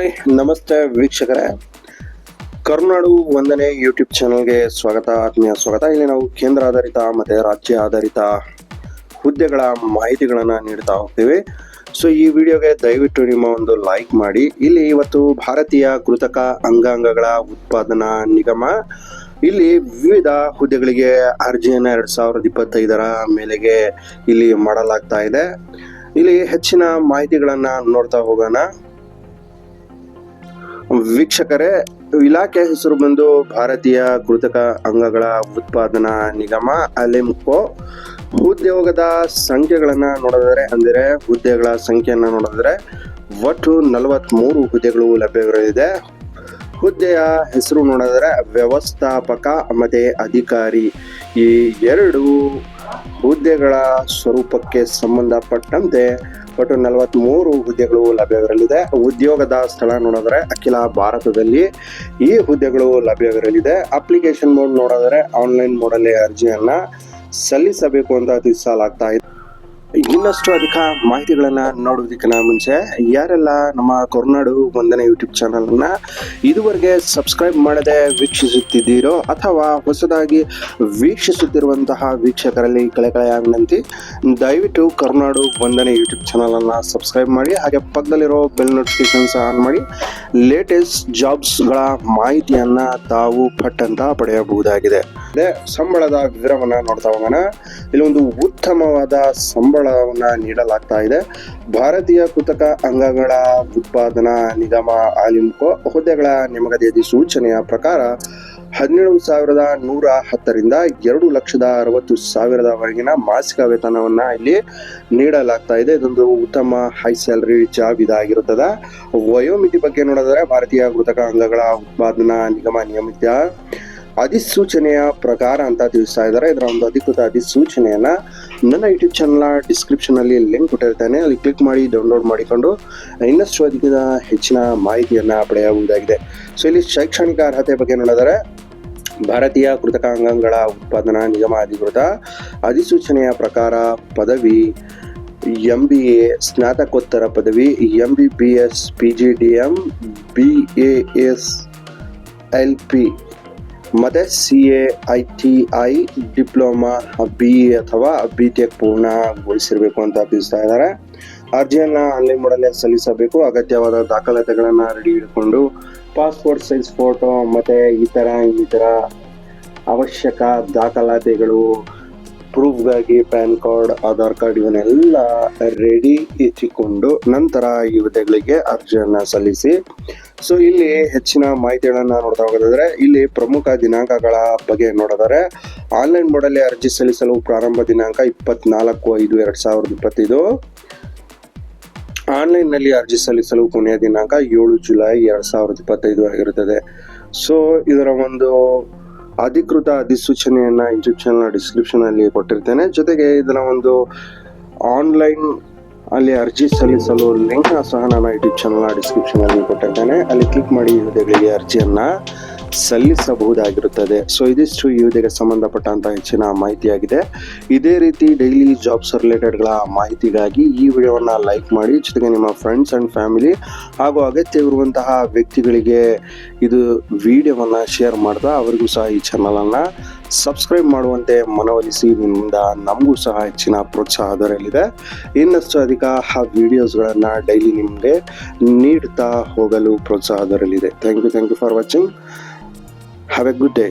Hi, ನಮಸ್ತೆ ವೀಕ್ಷಕರೇ. ಕರುನಾಡು ಒಂದನೇ ಯೂಟ್ಯೂಬ್ ಚಾನಲ್ಗೆ ಸ್ವಾಗತ, ಆತ್ಮೀಯ ಸ್ವಾಗತ. ಇಲ್ಲಿ ನಾವು ಕೇಂದ್ರ ಆಧಾರಿತ ಮತ್ತು ರಾಜ್ಯ ಆಧಾರಿತ ಹುದ್ದೆಗಳ ಮಾಹಿತಿಗಳನ್ನು ನೀಡ್ತಾ ಹೋಗ್ತೀವಿ. ಸೊ ಈ ವಿಡಿಯೋಗೆ ದಯವಿಟ್ಟು ನಿಮ್ಮ ಒಂದು ಲೈಕ್ ಮಾಡಿ. ಇಲ್ಲಿ ಇವತ್ತು ಭಾರತೀಯ ಕೃತಕ ಅಂಗಾಂಗಗಳ ಉತ್ಪಾದನಾ ನಿಗಮ, ಇಲ್ಲಿ ವಿವಿಧ ಹುದ್ದೆಗಳಿಗೆ ಅರ್ಜಿಯನ್ನು ಎರಡು ಸಾವಿರದ ಇಪ್ಪತ್ತೈದರ ಮೇಲೆಗೆ ಇಲ್ಲಿ ಮಾಡಲಾಗ್ತಾ ಇದೆ. ಇಲ್ಲಿ ಹೆಚ್ಚಿನ ಮಾಹಿತಿಗಳನ್ನು ನೋಡ್ತಾ ಹೋಗೋಣ. ವೀಕ್ಷಕರೇ, ಇಲಾಖೆ ಹೆಸರು ಬಂದು ಭಾರತೀಯ ಕೃತಕ ಅಂಗಗಳ ಉತ್ಪಾದನಾ ನಿಗಮ ಅಲಿಮ್ಕೋ. ಉದ್ಯೋಗದ ಸಂಖ್ಯೆಗಳನ್ನ ನೋಡಿದರೆ ಅಂದರೆ ಹುದ್ದೆಗಳ ಸಂಖ್ಯೆಯನ್ನ ನೋಡಿದ್ರೆ ಒಟ್ಟು ನಲವತ್ಮೂರು ಹುದ್ದೆಗಳು ಲಭ್ಯವಿರಲಿದೆ. ಹುದ್ದೆಯ ಹೆಸರು ನೋಡಿದರೆ ವ್ಯವಸ್ಥಾಪಕ ಮತ್ತೆ ಅಧಿಕಾರಿ ಈ ಎರಡು ಹುದ್ದೆಗಳ ಸ್ವರೂಪಕ್ಕೆ ಸಂಬಂಧಪಟ್ಟಂತೆ ಒಟ್ಟು ನಲವತ್ಮೂರು ಹುದ್ದೆಗಳು ಲಭ್ಯವಿರಲಿದೆ. ಉದ್ಯೋಗದ ಸ್ಥಳ ನೋಡಿದ್ರೆ ಅಖಿಲ ಭಾರತದಲ್ಲಿ ಈ ಹುದ್ದೆಗಳು ಲಭ್ಯವಿರಲಿದೆ. ಅಪ್ಲಿಕೇಶನ್ ಮೋಡ್ ನೋಡಿದ್ರೆ ಆನ್ಲೈನ್ ಮೋಡಲ್ಲಿ ಅರ್ಜಿಯನ್ನ ಸಲ್ಲಿಸಬೇಕು ಅಂತ ತಿಳಿಸಲಾಗ್ತಾ ಇದೆ. ಇನ್ನಷ್ಟು ಅಧಿಕ ಮಾಹಿತಿಗಳನ್ನ ನೋಡೋದಕ್ಕಿಂತ ಮುಂಚೆ, ಯಾರೆಲ್ಲ ನಮ್ಮ ಕರುನಾಡು ಒಂದನೇ ಯೂಟ್ಯೂಬ್ ಚಾನಲ್ ಅನ್ನ ಇದುವರೆಗೆ ಸಬ್ಸ್ಕ್ರೈಬ್ ಮಾಡದೆ ವೀಕ್ಷಿಸುತ್ತಿದ್ದೀರೋ ಅಥವಾ ಹೊಸದಾಗಿ ವೀಕ್ಷಿಸುತ್ತಿರುವಂತಹ ವೀಕ್ಷಕರಲ್ಲಿ ಕಳೆಕಳೆಯ ವಿನಂತಿ, ದಯವಿಟ್ಟು ಕರುನಾಡು ಒಂದನೇ ಯೂಟ್ಯೂಬ್ ಚಾನಲ್ ಅನ್ನ ಸಬ್ಸ್ಕ್ರೈಬ್ ಮಾಡಿ, ಹಾಗೆ ಪಕ್ಕದಲ್ಲಿರೋ ಬೆಲ್ ನೋಟಿಫಿಕೇಶನ್ಸ್ ಆನ್ ಮಾಡಿ ಲೇಟೆಸ್ಟ್ ಜಾಬ್ಸ್ಗಳ ಮಾಹಿತಿಯನ್ನ ತಾವು ಪಟ್ಟಂತ ಪಡೆಯಬಹುದಾಗಿದೆ. ಅದೇ ಸಂಬಳದ ವಿವರವನ್ನ ನೋಡ್ತಾ ಹೋಗೋಣ. ಇಲ್ಲಿ ಒಂದು ಉತ್ತಮವಾದ ಸಂಬಳವನ್ನ ನೀಡಲಾಗ್ತಾ ಇದೆ. ಭಾರತೀಯ ಕೃತಕ ಅಂಗಗಳ ಉತ್ಪಾದನಾ ನಿಗಮ ಆಲಿಮ್ಕೋ ಹುದ್ದೆಗಳ ನೇಮಕಾತಿ ಸೂಚನೆಯ ಪ್ರಕಾರ ಹದಿನೇಳು ಸಾವಿರದ ನೂರ ಹತ್ತರಿಂದ ಎರಡು ಲಕ್ಷದ ಅರವತ್ತು ಸಾವಿರದವರೆಗಿನ ಮಾಸಿಕ ವೇತನವನ್ನ ಇಲ್ಲಿ ನೀಡಲಾಗ್ತಾ ಇದೆ. ಇದೊಂದು ಉತ್ತಮ ಹೈ ಸ್ಯಾಲರಿ ಜಾಬ್ ಇದಾಗಿರುತ್ತದೆ ವಯೋಮಿತಿ ಬಗ್ಗೆ ನೋಡಿದ್ರೆ ಭಾರತೀಯ ಕೃತಕ ಅಂಗಗಳ ಉತ್ಪಾದನಾ ನಿಗಮ ನಿಯಮಿತ ಅಧಿಸೂಚನೆಯ ಪ್ರಕಾರ ಅಂತ ತಿಳಿಸ್ತಾ ಇದ್ದಾರೆ. ಇದರ ಒಂದು ಅಧಿಕೃತ ಅಧಿಸೂಚನೆಯನ್ನ ನನ್ನ ಯೂಟ್ಯೂಬ್ ಚಾನಲ್ ಡಿಸ್ಕ್ರಿಪ್ಷನ್ ಅಲ್ಲಿ ಲಿಂಕ್ ಕೊಟ್ಟಿರ್ತೇನೆ. ಅಲ್ಲಿ ಕ್ಲಿಕ್ ಮಾಡಿ ಡೌನ್ಲೋಡ್ ಮಾಡಿಕೊಂಡು ಇನ್ನಷ್ಟು ಅಧಿಕೃತ ಹೆಚ್ಚಿನ ಮಾಹಿತಿಯನ್ನ ಪಡೆಯಬಹುದಾಗಿದೆ. ಸೊ ಇಲ್ಲಿ ಶೈಕ್ಷಣಿಕ ಅರ್ಹತೆ ಬಗ್ಗೆ ನೋಡಿದರೆ, ಭಾರತೀಯ ಕೃತಕ ಅಂಗಾಂಗಗಳ ಉತ್ಪಾದನಾ ನಿಗಮ ಅಧಿಕೃತ ಅಧಿಸೂಚನೆಯ ಪ್ರಕಾರ ಪದವಿ ಎಂ ಬಿ ಎ ಸ್ನಾತಕೋತ್ತರ ಪದವಿ M B B S P G D M B A S L P ಮತ್ತೆ C A I T I diploma B ಅಥವಾ ಬಿ ಟೆಕ್ ಪೂರ್ಣಗೊಳಿಸಿರಬೇಕು ಅಂತ ತಿಳಿಸ್ತಾ ಇದ್ದಾರೆ. ಅರ್ಜಿಯನ್ನ ಆನ್ಲೈನ್ ಮಾಡಲ್ಲೇ ಸಲ್ಲಿಸಬೇಕು. ಅಗತ್ಯವಾದ ದಾಖಲಾತಿಗಳನ್ನ ರೆಡಿ ಇಟ್ಕೊಂಡು ಪಾಸ್ಪೋರ್ಟ್ ಸೈಜ್ ಫೋಟೋ ಮತ್ತೆ ಇತರ ಇನ್ನಿತರ ಅವಶ್ಯಕ ದಾಖಲಾತಿಗಳು ಪ್ರೂಫ್ಗಾಗಿ ಪ್ಯಾನ್ ಕಾರ್ಡ್, ಆಧಾರ್ ಕಾರ್ಡ್ ಇವನ್ನೆಲ್ಲ ರೆಡಿ ಇಟ್ಟುಕೊಂಡು ನಂತರ ಈ ಹುದ್ದೆಗಳಿಗೆ ಅರ್ಜಿಯನ್ನ ಸಲ್ಲಿಸಿ. ಸೊ ಇಲ್ಲಿ ಹೆಚ್ಚಿನ ಮಾಹಿತಿಗಳನ್ನು ನೋಡ್ತಾ ಹೋಗೋದಾದ್ರೆ, ಇಲ್ಲಿ ಪ್ರಮುಖ ದಿನಾಂಕಗಳ ಬಗ್ಗೆ ನೋಡಿದರೆ ಆನ್ಲೈನ್ ಮೋಡಲ್ಲಿ ಅರ್ಜಿ ಸಲ್ಲಿಸಲು ಪ್ರಾರಂಭ ದಿನಾಂಕ ಇಪ್ಪತ್ನಾಲ್ಕು ಐದು ಎರಡ್ ಸಾವಿರದ ಇಪ್ಪತ್ತೈದು. ಆನ್ಲೈನ್ನಲ್ಲಿ ಅರ್ಜಿ ಸಲ್ಲಿಸಲು ಕೊನೆಯ ದಿನಾಂಕ ಏಳು ಜುಲೈ ಎರಡ್ ಸಾವಿರದ ಇಪ್ಪತ್ತೈದು ಆಗಿರುತ್ತದೆ. ಸೊ ಇದರ ಒಂದು ಅಧಿಕೃತ ಅಧಿಸೂಚನೆಯನ್ನ ಯೂಟ್ಯೂಬ್ ಚಾನಲ್ ಡಿಸ್ಕ್ರಿಪ್ಷನ್ ಅಲ್ಲಿ ಕೊಟ್ಟಿರ್ತೇನೆ. ಜೊತೆಗೆ ಇದರ ಒಂದು ಆನ್ಲೈನ್ ಅಲ್ಲಿ ಅರ್ಜಿ ಸಲ್ಲಿಸಲು ಲಿಂಕ್ ಸಹ ನಾನು ಯೂಟ್ಯೂಬ್ ಚಾನಲ್ ಡಿಸ್ಕ್ರಿಪ್ಷನ್ ಅಲ್ಲಿ ಕೊಟ್ಟಿರ್ತೇನೆ. ಅಲ್ಲಿ ಕ್ಲಿಕ್ ಮಾಡಿ ಹುದ್ದೆಗಳಿಗೆ ಅರ್ಜಿಯನ್ನ. ಸಲ್ಲಿಸಬಹುದಾಗಿರುತ್ತದೆ. ಸೊ ಇದಿಷ್ಟು ಈ ಹುದ್ದೆಗೆ ಸಂಬಂಧಪಟ್ಟಂತ ಹೆಚ್ಚಿನ ಮಾಹಿತಿಯಾಗಿದೆ. ಇದೇ ರೀತಿ ಡೈಲಿ ಜಾಬ್ಸ್ ರಿಲೇಟೆಡ್ಗಳ ಮಾಹಿತಿಗಾಗಿ ಈ ವಿಡಿಯೋವನ್ನು ಲೈಕ್ ಮಾಡಿ. ಜೊತೆಗೆ ನಿಮ್ಮ ಫ್ರೆಂಡ್ಸ್ ಆ್ಯಂಡ್ ಫ್ಯಾಮಿಲಿ ಹಾಗೂ ಅಗತ್ಯವಿರುವಂತಹ ವ್ಯಕ್ತಿಗಳಿಗೆ ಇದು ವಿಡಿಯೋವನ್ನು ಶೇರ್ ಮಾಡ್ತಾ ಅವರಿಗೂ ಸಹ ಈ ಚಾನಲನ್ನು ಸಬ್ಸ್ಕ್ರೈಬ್ ಮಾಡುವಂತೆ ಮನವೊಲಿಸಿ. ನಿಮ್ಮಿಂದ ನಮಗೂ ಸಹ ಹೆಚ್ಚಿನ ಪ್ರೋತ್ಸಾಹ ದೊರೆಯಲಿದೆ. ಇನ್ನಷ್ಟು ಅಧಿಕ ವಿಡಿಯೋಸ್ಗಳನ್ನು ಡೈಲಿ ನಿಮಗೆ ನೀಡ್ತಾ ಹೋಗಲು ಪ್ರೋತ್ಸಾಹ ದೊರೆಯಲಿದೆ. Thank you thank you for watching have a good day